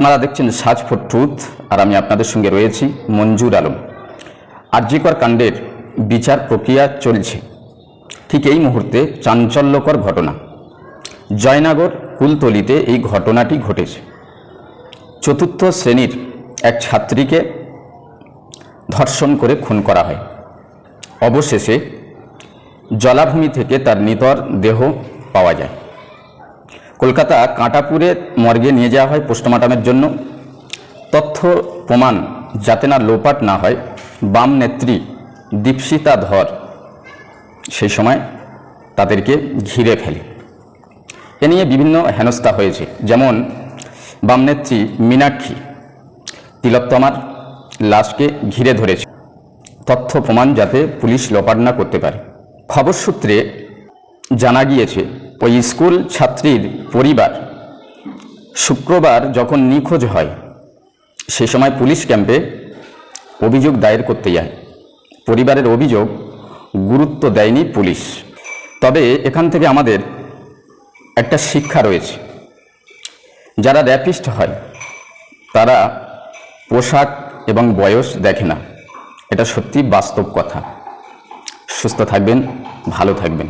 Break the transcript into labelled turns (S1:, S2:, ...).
S1: আপনারা দেখছেন সাজ ফর ট্রুথ, আর আমি আপনাদের সঙ্গে রয়েছি মঞ্জুর আলম। আরজিকর কাণ্ডের বিচার প্রক্রিয়া চলছে। ঠিক এই মুহূর্তে চাঞ্চল্যকর ঘটনা। জয়নগর কুলতলিতে এই ঘটনাটি ঘটেছে। চতুর্থ শ্রেণির এক ছাত্রীকে ধর্ষণ করে খুন করা হয়। অবশেষে জলাভূমি থেকে তার নিতর দেহ পাওয়া যায়। কলকাতা কাঁটাপুরে মর্গে নিয়ে যাওয়া হয় পোস্টমর্টমের জন্য। তথ্য, প্রমাণ যাতে না লোপাট না হয়, বাম নেত্রী দীপশিতা ধর সেই সময় তাদেরকে ঘিরে ফেলে। এ নিয়ে বিভিন্ন হেনস্থা হয়েছে। যেমন বামনেত্রী মীনাক্ষী তিলোত্তমার লাশকে ঘিরে ধরেছে। তথ্য, প্রমাণ যাতে পুলিশ লোপাট না করতে পারে। খবর সূত্রে জানা গিয়েছে ওই স্কুল ছাত্রীর পরিবার শুক্রবার যখন নিখোঁজ হয়, সে সময় পুলিশ ক্যাম্পে অভিযোগ দায়ের করতে যায়। পরিবারের অভিযোগ গুরুত্ব দেয়নি পুলিশ। তবে এখান থেকে আমাদের একটা শিক্ষা রয়েছে। যারা র্যাপিস্ট হয়, তারা পোশাক এবং বয়স দেখে না। এটা সত্যি বাস্তব কথা। সুস্থ থাকবেন, ভালো থাকবেন।